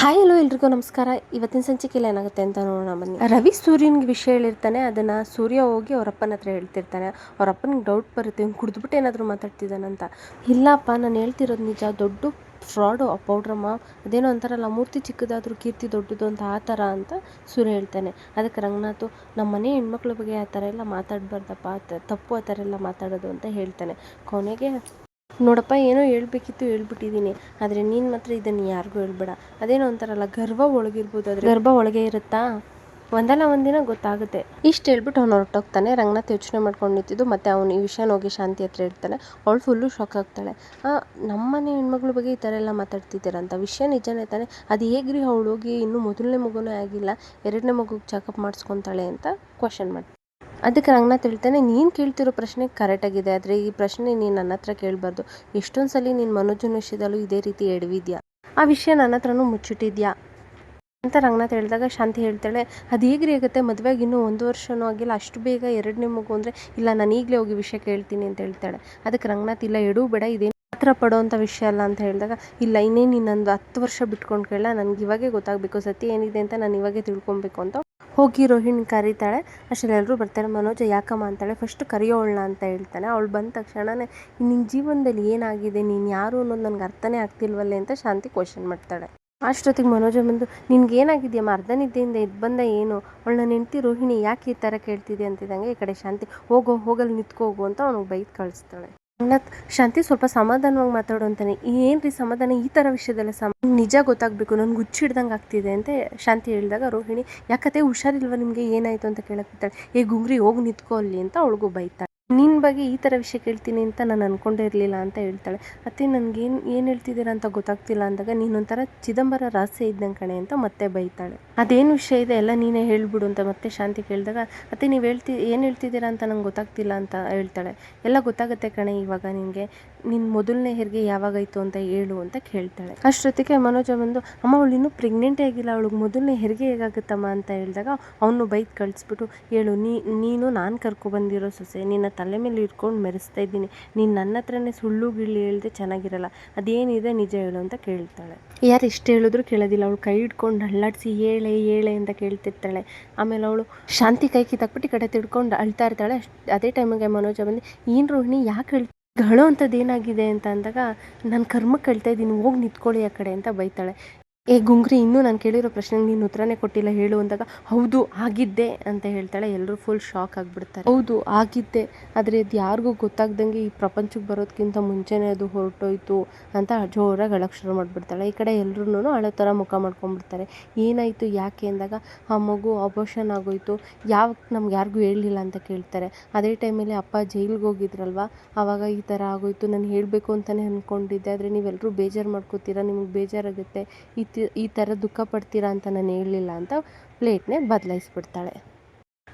Hi hello ಎಲ್ರಿಗೂ ನಮಸ್ಕಾರ. ಇವತ್ತಿನ ಸಂಚಿಕೆಯಲ್ಲಿ ಏನಾಗುತ್ತೆ ಅಂತ ನೋಡೋಣ, ಬನ್ನಿ. ರವಿ ಸೂರ್ಯನಿಗೆ ವಿಷಯ ಹೇಳಿರ್ತಾನೆ, ಅದನ್ನು ಸೂರ್ಯ ಹೋಗಿ ಅವರಪ್ಪನ ಹತ್ರ ಹೇಳ್ತಿರ್ತಾನೆ. ಅವರಪ್ಪನಿಗೆ ಡೌಟ್ ಬರುತ್ತೆ, ಇವ್ನು ಕುಡಿದ್ಬಿಟ್ಟು ಏನಾದರೂ ಮಾತಾಡ್ತಿದ್ದಾನಂತ ಇಲ್ಲಪ್ಪ, ನಾನು ಹೇಳ್ತಿರೋದು ನಿಜ, ದೊಡ್ಡ ಫ್ರಾಡು ಆ ಪೌಡ್ರಮ್ಮ ಅದೇನೋ ಅಂತಾರಲ್ಲ ಮೂರ್ತಿ ಚಿಕ್ಕದಾದರೂ ಕೀರ್ತಿ ದೊಡ್ಡದು ಅಂತ ಆ ಥರ ಅಂತ ಸೂರ್ಯ ಹೇಳ್ತಾನೆ. ಅದಕ್ಕೆ ರಂಗನಾಥು, ನಮ್ಮ ಮನೆ ಹೆಣ್ಮಕ್ಳ ಬಗ್ಗೆ ಆ ಥರ ಎಲ್ಲ ಮಾತಾಡಬಾರ್ದಪ್ಪ ತಪ್ಪು ಆ ಥರ ಎಲ್ಲ ಮಾತಾಡೋದು ಅಂತ ಹೇಳ್ತಾನೆ. ಕೊನೆಗೆ ನೋಡಪ್ಪ, ಏನೋ ಹೇಳ್ಬೇಕಿತ್ತು ಹೇಳ್ಬಿಟ್ಟಿದ್ದೀನಿ. ಆದರೆ ನೀನ್ ಮಾತ್ರ ಇದನ್ನು ಯಾರಿಗೂ ಹೇಳ್ಬೇಡ. ಅದೇನೋ ಅಂತಾರಲ್ಲ ಗರ್ವ ಒಳಗಿರ್ಬೋದು ಆದರೆ. ಗರ್ಭ ಒಳಗೆ ಇರುತ್ತಾ? ಒಂದಲ್ಲ ಒಂದಿನ ಗೊತ್ತಾಗುತ್ತೆ. ಇಷ್ಟು ಹೇಳ್ಬಿಟ್ಟು ಅವ್ನು ಹೊರಟೋಗ್ತಾನೆ. ರಂಗನಾಥ್ ಯೋಚನೆ ಮಾಡ್ಕೊಂಡು ನಿಂತಿದ್ದು, ಮತ್ತೆ ಅವನು ಈ ವಿಷಯನ ಹೋಗಿ ಶಾಂತಿ ಹತ್ರ ಇರ್ತಾನೆ ಅವಳು ಫುಲ್ಲು ಶಾಕ್ ಆಗ್ತಾಳೆ. ನಮ್ಮನೆ ಹೆಣ್ಮಗಳ ಬಗ್ಗೆ ಈ ಥರ ಎಲ್ಲ ಮಾತಾಡ್ತಿದ್ದೀರಂತ? ವಿಷಯ ನಿಜನೇ ತಾನೆ? ಅದು ಹೇಗ್ರಿ ಅವಳು ಹೋಗಿ ಇನ್ನೂ ಮೊದಲನೇ ಮಗುನೇ ಆಗಿಲ್ಲ, ಎರಡನೇ ಮಗುಗೆ ಚೆಕಪ್ ಮಾಡಿಸ್ಕೊತಾಳೆ ಅಂತ ಕ್ವಶನ್ ಮಾಡ್ತಾಳೆ ಅದಕ್ಕೆ ರಂಗನಾಥ್ ಹೇಳ್ತಾನೆ, ನೀನು ಕೇಳ್ತಿರೋ ಪ್ರಶ್ನೆ ಕರೆಕ್ಟಾಗಿದೆ ಆದರೆ ಈ ಪ್ರಶ್ನೆ ನೀನು ನನ್ನ ಹತ್ರ ಕೇಳಬಾರ್ದು. ಎಷ್ಟೊಂದು ಸಲ ನೀನು ಮನೋಜನ ವಿಷಯದಲ್ಲೂ ಇದೇ ರೀತಿ ಎಡವಿದ್ಯಾ? ಆ ವಿಷಯ ನನ್ನ ಹತ್ರನೂ ಮುಚ್ಚಿಟ್ಟಿದ್ಯಾ? ಅಂತ ರಂಗನಾಥ್ ಹೇಳಿದಾಗ ಶಾಂತಿ ಹೇಳ್ತಾಳೆ, ಅದು ಹೇಗ್ರಿ ಆಗುತ್ತೆ? ಮದುವೆಗೆ ಇನ್ನೂ ಒಂದು ವರ್ಷನೂ ಆಗಿಲ್ಲ, ಅಷ್ಟು ಬೇಗ ಎರಡನೇ ಮಗು ಅಂದರೆ ಇಲ್ಲ, ನಾನು ಈಗಲೇ ಹೋಗಿ ವಿಷಯ ಕೇಳ್ತೀನಿ ಅಂತ ಹೇಳ್ತಾಳೆ. ಅದಕ್ಕೆ ರಂಗನಾಥ್, ಇಲ್ಲ, ಎಡೂ ಬೇಡ, ಇದೇನು ಹತ್ರ ಪಡೋವಂಥ ವಿಷಯ ಅಲ್ಲ ಅಂತ ಹೇಳಿದಾಗ, ಇಲ್ಲ, ಇನ್ನೇನು ಇನ್ನೊಂದು ಹತ್ತು ವರ್ಷ ಬಿಟ್ಕೊಂಡು ಕೇಳಲ್ಲ ನನಗೆ ಇವಾಗೇ ಗೊತ್ತಾಗಬೇಕು, ಸತ್ಯ ಏನಿದೆ ಅಂತ ನಾನು ಇವಾಗೇ ತಿಳ್ಕೊಬೇಕು ಅಂತ ಹೋಗಿ ರೋಹಿಣಿ ಕರೀತಾಳೆ. ಅಷ್ಟರಲ್ಲಿ ಎಲ್ಲರೂ ಬರ್ತಾರೆ. ಮನೋಜ ಯಾಕಮ್ಮ ಅಂತಾಳೆ. ಫಸ್ಟ್ ಕರೆಯೋಳನ್ನ ಅಂತ ಹೇಳ್ತಾನೆ. ಅವಳು ಬಂದ ತಕ್ಷಣನೇ ನಿನ್ನ ಜೀವನದಲ್ಲಿ ಏನಾಗಿದೆ? ನೀನು ಯಾರು ಅನ್ನೋದು ನನಗೆ ಅರ್ಥನೇ ಆಗ್ತಿಲ್ವಲ್ಲೇ? ಅಂತ ಶಾಂತಿ ಕ್ವಶನ್ ಮಾಡ್ತಾಳೆ. ಅಷ್ಟೊತ್ತಿಗೆ ಮನೋಜ ಬಂದು, ನಿನ್ಗೆ ಏನಾಗಿದೆಯಮ್ಮ ಅರ್ಧ ನಿದ್ದೆಯಿಂದ ಇದು ಬಂದ ಏನು? ಅವಳನ್ನ ನೆಂಟಿ ರೋಹಿಣಿ ಯಾಕೆ ಈ ಥರ ಕೇಳ್ತಿದೆ ಅಂತಿದ್ದಂಗೆ ಈ ಕಡೆ ಶಾಂತಿ, ಹೋಗೋ, ಹೋಗಲ್ಲಿ ನಿಂತ್ಕೋಗು ಅಂತ ಅವನಿಗೆ ಬೈದು ಕಳಿಸ್ತಾಳೆ. ಶಾಂತಿ ಸ್ವಲ್ಪ ಸಮಾಧಾನವಾಗಿ ಮಾತಾಡು ಅಂತಾನೆ. ಏನ್ರಿ ಸಮಾಧಾನ? ಈ ಥರ ವಿಷಯದಲ್ಲ ಸಮ ನಿಜ ಗೊತ್ತಾಗಬೇಕು. ನನ್ಗೆ ಗುಚ್ಚಿಡ್ದಂಗೆ ಆಗ್ತಿದೆ ಅಂತ ಶಾಂತಿ ಹೇಳಿದಾಗ ರೋಹಿಣಿ ಯಾಕತ್ತೆ ಹುಷಾರಿಲ್ವ ನಿಮಗೆ? ಏನಾಯ್ತು ಅಂತ ಕೇಳಕ್ತಾಳೆ ಏ ಗುಂಗ್ರಿ, ಹೋಗಿ ನಿಂತ್ಕೋ ಅಲ್ಲಿ ಅಂತ ಅವಳಿಗೂ ಬೈತಾಳೆ. ನಿನ್ನ ಬಗ್ಗೆ ಈ ಥರ ವಿಷಯ ಕೇಳ್ತೀನಿ ಅಂತ ನಾನು ಇರಲಿಲ್ಲ ಅಂತ ಹೇಳ್ತಾಳೆ. ಅತ್ತೆ, ನನಗೇನು ಏನು ಹೇಳ್ತಿದ್ದೀರಾ ಅಂತ ಗೊತ್ತಾಗ್ತಿಲ್ಲ ಅಂದಾಗ ನೀನೊಂಥರ ಚಿದಂಬರ ರಹಸ್ಯ ಇದ್ದಂಗೆ ಕಣೆ ಅಂತ ಮತ್ತೆ ಬೈತಾಳೆ. ಅದೇನು ವಿಷಯ ಇದೆ? ಎಲ್ಲ ನೀನೇ ಹೇಳಿಬಿಡು ಅಂತ ಮತ್ತೆ ಶಾಂತಿ ಕೇಳಿದಾಗ ಮತ್ತೆ ನೀವು ಹೇಳ್ತಿ, ಏನು ಹೇಳ್ತಿದ್ದೀರಾ ಅಂತ ನಂಗೆ ಗೊತ್ತಾಗ್ತಿಲ್ಲ ಅಂತ ಹೇಳ್ತಾಳೆ. ಎಲ್ಲ ಗೊತ್ತಾಗುತ್ತೆ ಕಣೆ ಇವಾಗ ನಿನಗೆ. ನಿನ್ನ ಮೊದಲನೇ ಹೆರಿಗೆ ಯಾವಾಗಾಯ್ತು ಅಂತ ಹೇಳು ಅಂತ ಕೇಳ್ತಾಳೆ. ಅಷ್ಟೊತ್ತಿಗೆ ಮನೋಜ ಬಂದು, ಅಮ್ಮ, ಅವಳು ಇನ್ನೂ ಪ್ರೆಗ್ನೆಂಟೇ ಆಗಿಲ್ಲ. ಅವಳಿಗೆ ಮೊದಲನೇ ಹೆರಿಗೆ ಹೇಗಾಗುತ್ತಮ್ಮ? ಅಂತ ಹೇಳಿದಾಗ, ಅವನು ಬೈಕ್ ಕಳಿಸ್ಬಿಟ್ಟು, ಹೇಳು, ನೀ, ನೀನು ನಾನು ಕರ್ಕೊಬಂದಿರೋ ಸೊಸೆ. ನಿನ್ನ ತಲೆ ಮೇಲೆ ಇಟ್ಕೊಂಡು ಮೆರೆಸ್ತಾ ಇದ್ದೀನಿ. ನೀನು ನನ್ನ ಹತ್ರನೇ ಸುಳ್ಳು ಗಿಳ್ಳಿ ಹೇಳ್ದೆ ಚೆನ್ನಾಗಿರಲ್ಲ. ಅದೇನಿದೆ ನಿಜ ಹೇಳು ಅಂತ ಕೇಳ್ತಾಳೆ. ಯಾರು ಎಷ್ಟು ಹೇಳಿದ್ರು ಕೇಳೋದಿಲ್ಲ. ಅವಳು ಕೈ ಹಿಡ್ಕೊಂಡು ಅಲ್ಲಾಡಿಸಿ ಏಳೆ ಏಳೆ ಅಂತ ಕೇಳ್ತಿರ್ತಾಳೆ. ಆಮೇಲೆ ಅವಳು ಶಾಂತಿ ಕೈ ಕಿತ್ತಾಕ್ಬಿಟ್ಟು ಕಡೆ ತಿಳ್ಕೊಂಡು ಅಳ್ತಾ ಇರ್ತಾಳೆ. ಅದೇ ಟೈಮಿಗೆ ಮನೋಜ ಬಂದು, ಏನು ರೋಹಿಣಿ, ಯಾಕೆ ಹೇಳ್ ಹೇಳೋ ಅಂಥದ್ದು ಏನಾಗಿದೆ? ಅಂತ ಅಂದಾಗ ನನ್ನ ಕರ್ಮಕ್ಕೆ ಹೇಳ್ತಾ ಇದ್ದೀನಿ, ಹೋಗಿ ನಿಂತ್ಕೊಳ್ಳಿ ಆ ಕಡೆ, ಅಂತ ಬೈತಾಳೆ. ಏ ಗುಂಗ್ರಿ, ಇನ್ನೂ ನಾನು ಕೇಳಿರೋ ಪ್ರಶ್ನೆಗೆ ನೀನು ಉತ್ತರನೇ ಕೊಟ್ಟಿಲ್ಲ, ಹೇಳು ಅಂದಾಗ, ಹೌದು, ಆಗಿದ್ದೆ ಅಂತ ಹೇಳ್ತಾಳೆ. ಎಲ್ಲರೂ ಫುಲ್ ಶಾಕ್ ಆಗಿಬಿಡ್ತಾರೆ. ಹೌದು, ಆಗಿದ್ದೆ. ಆದರೆ ಅದು ಯಾರಿಗೂ ಗೊತ್ತಾಗ್ದಂಗೆ ಈ ಪ್ರಪಂಚಕ್ಕೆ ಬರೋದಕ್ಕಿಂತ ಮುಂಚೆನೇ ಅದು ಹೊರಟೋಯ್ತು ಅಂತ ಜೋರಾಗಿ ಅಳಕ್ಕೆ ಶುರು ಮಾಡಿಬಿಡ್ತಾಳೆ. ಈ ಕಡೆ ಎಲ್ಲರೂ ಹಳೆ ಥರ ಮುಖ ಮಾಡ್ಕೊಂಡ್ಬಿಡ್ತಾರೆ ಏನಾಯಿತು, ಯಾಕೆ ಅಂದಾಗ, ಆ ಮಗು ಅಬೋಷನ್ ಆಗೋಯ್ತು. ಯಾವ ನಮ್ಗೆ ಯಾರಿಗೂ ಹೇಳಲಿಲ್ಲ ಅಂತ ಕೇಳ್ತಾರೆ. ಅದೇ ಟೈಮಲ್ಲಿ ಅಪ್ಪ ಜೈಲಿಗೆ ಹೋಗಿದ್ರಲ್ವ? ಆವಾಗ ಈ ಥರ ಆಗೋಯ್ತು, ನಾನು ಹೇಳಬೇಕು ಅಂತಲೇ ಅಂದ್ಕೊಂಡಿದ್ದೆ ಆದರೆ ನೀವೆಲ್ಲರೂ ಬೇಜಾರು ಮಾಡ್ಕೋತೀರಾ? ನಿಮಗೆ ಬೇಜಾರಾಗುತ್ತೆ. ಈ ಈ ಥರ ದುಃಖ ಪಡ್ತೀರಾ ಅಂತ ನಾನು ಹೇಳಲಿಲ್ಲ ಅಂತ ಪ್ಲೇಟ್ನೇ ಬದಲಾಯಿಸ್ಬಿಡ್ತಾಳೆ.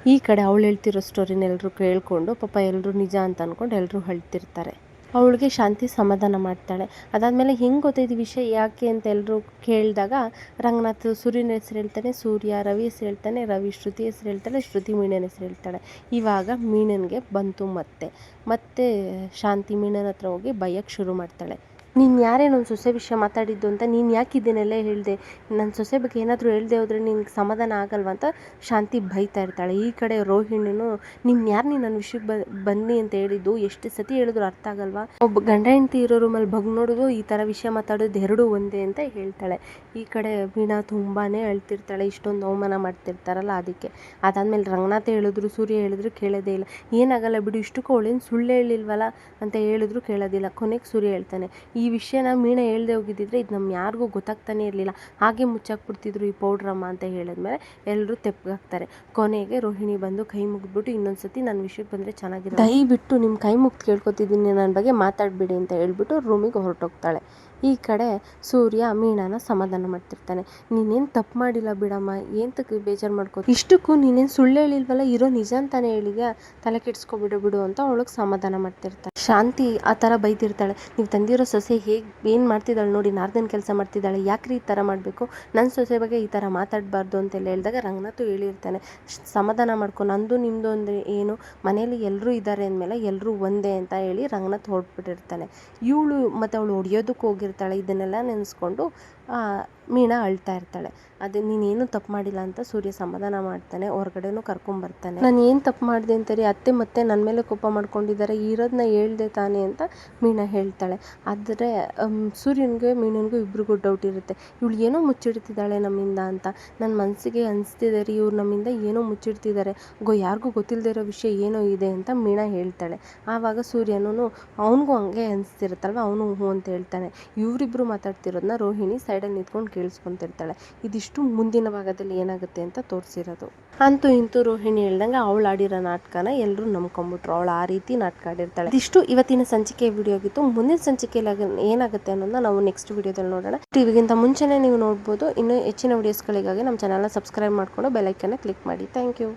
ಈ ಕಡೆ ಅವಳು ಹೇಳ್ತಿರೋ ಸ್ಟೋರಿನ ಎಲ್ಲರೂ ಕೇಳಿಕೊಂಡು, ಪಾಪ ಎಲ್ಲರೂ ನಿಜ ಅಂತ ಅಂದ್ಕೊಂಡು ಎಲ್ಲರೂ ಹೇಳ್ತಿರ್ತಾರೆ ಅವಳಿಗೆ ಶಾಂತಿ ಸಮಾಧಾನ ಮಾಡ್ತಾಳೆ. ಅದಾದಮೇಲೆ ಹೆಂಗೆ ಗೊತ್ತೈದು ವಿಷಯ ಯಾಕೆ ಅಂತ ಎಲ್ಲರೂ ಕೇಳಿದಾಗ, ರಂಗನಾಥ್ ಸೂರ್ಯನ ಹೆಸರು ಹೇಳ್ತಾನೆ, ಸೂರ್ಯ ರವಿ ಹೆಸರು ಹೇಳ್ತಾನೆ, ರವಿ ಶ್ರುತಿ ಹೆಸರು ಹೇಳ್ತಾಳೆ, ಶ್ರುತಿ ಮೀನನ ಹೆಸರು ಹೇಳ್ತಾಳೆ. ಇವಾಗ ಮೀಣನಿಗೆ ಬಂತು ಮತ್ತೆ. ಮತ್ತೆ ಶಾಂತಿ ಮೀಣನ ಹತ್ರ ಹೋಗಿ ಬೈಯಕ್ಕೆ ಶುರು ಮಾಡ್ತಾಳೆ. ನೀನು ಯಾರೇ ನನ್ನ ಸೊಸೆ ವಿಷಯ ಮಾತಾಡಿದ್ದು ಅಂತ ನೀನು ಯಾಕೆ ಇದನ್ನೆಲ್ಲ ಹೇಳಿದೆ? ನನ್ನ ಸೊಸೆ ಬಗ್ಗೆ ಏನಾದರೂ ಹೇಳ್ದೆ ಹೋದರೆ ನಿನಗೆ ಸಮಾಧಾನ ಆಗಲ್ವಾ ಅಂತ ಶಾಂತಿ ಬೈತಾ ಇರ್ತಾಳೆ. ಈ ಕಡೆ ರೋಹಿಣಿನೂ ನಿನ್ನ ಯಾರು ನೀನು ನನ್ನ ವಿಷಯಕ್ಕೆ ಬನ್ನಿ ಅಂತ ಹೇಳಿದ್ದು ಎಷ್ಟು ಸತಿ ಹೇಳಿದ್ರು ಅರ್ಥ ಆಗಲ್ವಾ? ಒಬ್ಬ ಗಂಡ ಹೆಂಡತಿ ಇರೋ ರೂಮಲ್ಲಿ ಬಗ್ ನೋಡೋದು ಈ ಥರ ವಿಷಯ ಮಾತಾಡೋದು ಎರಡೂ ಒಂದೇ ಅಂತ ಹೇಳ್ತಾಳೆ. ಈ ಕಡೆ ವೀಣಾ ತುಂಬಾ ಅಳ್ತಿರ್ತಾಳೆ. ಇಷ್ಟೊಂದು ಅವಮಾನ ಮಾಡ್ತಿರ್ತಾರಲ್ಲ ಅದಕ್ಕೆ. ಅದಾದಮೇಲೆ ರಂಗನಾಥ ಹೇಳಿದ್ರು, ಸೂರ್ಯ ಹೇಳಿದ್ರು ಕೇಳೋದೇ ಇಲ್ಲ. ಏನಾಗಲ್ಲ ಬಿಡು, ಇಷ್ಟಕ್ಕೂ ಅವಳೇನು ಸುಳ್ಳು ಹೇಳಿಲ್ವಲ್ಲ ಅಂತ ಹೇಳಿದ್ರು ಕೇಳೋದಿಲ್ಲ. ಕೊನೆಗೆ ಸೂರ್ಯ ಹೇಳ್ತಾನೆ ಈ ವಿಷಯನ ಮೀಣ ಹೇಳ್ದೆ ಹೋಗಿದ್ದಿದ್ರೆ ಇದು ನಮ್ಮ ಯಾರಿಗೂ ಗೊತ್ತಾಗ್ತಾನೆ ಇರಲಿಲ್ಲ. ಹಾಗೆ ಮುಚ್ಚಾಕ್ಬಿಡ್ತಿದ್ರು ಈ ಪೌಡ್ರಮ್ಮ ಅಂತ ಹೇಳಿದ್ಮೇಲೆ ಎಲ್ಲರೂ ತೆಪ್ಪಾಗ್ತಾರೆ ಕೊನೆಗೆ ರೋಹಿಣಿ ಬಂದು ಕೈ ಮುಗಿದ್ಬಿಟ್ಟು ಇನ್ನೊಂದು ಸತಿ ನನ್ನ ವಿಷಯಕ್ಕೆ ಬಂದರೆ ಚೆನ್ನಾಗಿದೆ ದಯವಿಟ್ಟು ನಿಮ್ಮ ಕೈ ಮುಗ್ದು ಕೇಳ್ಕೊತಿದ್ದೀನಿ ನನ್ನ ಬಗ್ಗೆ ಮಾತಾಡಬೇಡಿ ಅಂತ ಹೇಳ್ಬಿಟ್ಟು ರೂಮಿಗೆ ಹೊರಟೋಗ್ತಾಳೆ. ಈ ಕಡೆ ಸೂರ್ಯ ಮೀಣನ ಸಮಾಧಾನ ಮಾಡ್ತಿರ್ತಾನೆ. ನೀನೇನು ತಪ್ಪು ಮಾಡಿಲ್ಲ ಬಿಡಮ್ಮ ಏಂತಕ್ಕೆ ಬೇಜಾರು ಮಾಡ್ಕೋ ಇಷ್ಟಕ್ಕೂ ನೀನೇನು ಸುಳ್ಳು ಹೇಳಿಲ್ವಲ್ಲ, ಇರೋ ನಿಜ ಅಂತಾನೆ ಹೇಳಿದ್ಯಾ? ತಲೆ ಕೆಡ್ಸ್ಕೊಬಿಡು ಬಿಡು ಅಂತ ಅವಳಿಗೆ ಸಮಾಧಾನ ಮಾಡ್ತಿರ್ತಾಳೆ. ಶಾಂತಿ ಆ ಥರ ಬೈತಿರ್ತಾಳೆ ನೀವು ತಂದಿರೋ ಸೊಸೆ ಹೇಗೆ, ಏನು ಮಾಡ್ತಿದ್ದಾಳೆ ನೋಡಿ, ನಾರ್ದನ್ ಕೆಲಸ ಮಾಡ್ತಿದ್ದಾಳೆ, ಯಾಕ್ರಿ ಈ ಥರ ಮಾಡಬೇಕು? ನನ್ನ ಸೊಸೆ ಬಗ್ಗೆ ಈ ಥರ ಮಾತಾಡಬಾರ್ದು ಅಂತೆಲ್ಲ ಹೇಳಿದಾಗ ರಂಗನಾಥ್ ಹೇಳಿರ್ತಾನೆ. "ಶ್- ಸಮಾಧಾನ ಮಾಡ್ಕೊ, ನಂದು ನಿಮ್ಮದು ಅಂದರೆ ಏನು? ಮನೇಲಿ ಎಲ್ಲರೂ ಇದ್ದಾರೆ ಅಂದಮೇಲೆ ಎಲ್ಲರೂ ಒಂದೇ ಅಂತ ಹೇಳಿ ರಂಗನಾಥ್ ಹೊರಟ್ಬಿಟ್ಟಿರ್ತಾನೆ. ಇವಳು ಮತ್ತು ಅವಳು ಹೊಡಿಯೋದಕ್ಕೆ ಹೋಗಿರ್ತಾಳೆ ಇದನ್ನೆಲ್ಲ ನೆನೆಸ್ಕೊಂಡು ಮೀನಾ ಅಳ್ತಾ ಇರ್ತಾಳೆ. ಅದು, ನೀನೇನು ತಪ್ಪು ಮಾಡಿಲ್ಲ ಅಂತ ಸೂರ್ಯ ಸಮಾಧಾನ ಮಾಡ್ತಾನೆ, ಹೊರಗಡೆನೂ ಕರ್ಕೊಂಬರ್ತಾನೆ ನಾನು ಏನು ತಪ್ಪು ಮಾಡಿದೆ ಅಂತಾರೆ ಅತ್ತೆ ಮತ್ತೆ ನನ್ನ ಮೇಲೆ ಕೋಪ ಮಾಡ್ಕೊಂಡಿದ್ದಾರೆ ಇರೋದನ್ನ ಹೇಳ್ದೆ ತಾನೆ ಅಂತ ಮೀನಾ ಹೇಳ್ತಾಳೆ. ಆದರೆ ಸೂರ್ಯನಿಗೆ ಮೀನನಿಗೂ ಇಬ್ರಿಗೂ ಡೌಟ್ ಇರುತ್ತೆ. ಇವಳು ಏನೋ ಮುಚ್ಚಿಡ್ತಿದ್ದಾಳೆ ನಮ್ಮಿಂದ ಅಂತ. ನನ್ನ ಮನಸ್ಸಿಗೆ ಅನಿಸ್ತಿದೆ ರೀ, ಇವ್ರು ನಮ್ಮಿಂದ ಏನೋ ಮುಚ್ಚಿಡ್ತಿದ್ದಾರೆ. ಗೋ, ಯಾರಿಗೂ ಗೊತ್ತಿಲ್ಲದೆ ಇರೋ ವಿಷಯ ಏನೋ ಇದೆ ಅಂತ ಮೀನಾ ಹೇಳ್ತಾಳೆ. ಆವಾಗ ಸೂರ್ಯನೂ ಅವನಿಗೂ ಹಂಗೆ ಅನಿಸ್ತಿರುತ್ತಲ್ವ, ಅವನು ಹ್ಞೂ ಅಂತ ಹೇಳ್ತಾನೆ. ಇವರಿಬ್ಬರು ಮಾತಾಡ್ತಿರೋದನ್ನ ರೋಹಿಣಿ ಸೈಡಲ್ಲಿ ನಿಂತ್ಕೊಂಡು ಕೇಳಿಸ್ಕೊಂತಿರ್ತಾಳೆ. ಇದಿಷ್ಟು ಮುಂದಿನ ಭಾಗದಲ್ಲಿ ಏನಾಗುತ್ತೆ ಅಂತ ತೋರಿಸಿರೋದು. ಅಂತೂ ಇಂತೂ ರೋಹಿಣಿ ಹೇಳ್ದಂಗೆ ಅವಳು ಆಡಿರೋ ನಾಟಕನ ಎಲ್ಲರೂ ನಂಬ್ಕೊಂಬಿಟ್ರು. ಅವಳು ಆ ರೀತಿ ನಾಟಕ ಆಡಿರ್ತಾಳೆ. ಇದಿಷ್ಟು ಇವತ್ತಿನ ಸಂಚಿಕೆ ವಿಡಿಯೋ ಆಗಿತ್ತು. ಮುಂದಿನ ಸಂಚಿಕೆಯಲ್ಲಿ ಏನಾಗುತ್ತೆ ಅನ್ನೋದನ್ನ ನಾವು ನೆಕ್ಸ್ಟ್ ವಿಡಿಯೋದಲ್ಲಿ ನೋಡೋಣ. ಟಿವಿಗಿಂತ ಮುಂಚೆನೇ ನೀವು ನೋಡ್ಬೋದು. ಇನ್ನು ಹೆಚ್ಚಿನ ವಿಡಿಯೋಸ್ಗಳಿಗಾಗಿ ನಮ್ಮ ಚಾನಲ್ನ ಸಬ್ಸ್ಕ್ರೈಬ್ ಮಾಡಿಕೊಂಡು ಬೆಲೈಕನ್ನ ಕ್ಲಿಕ್ ಮಾಡಿ. Thank you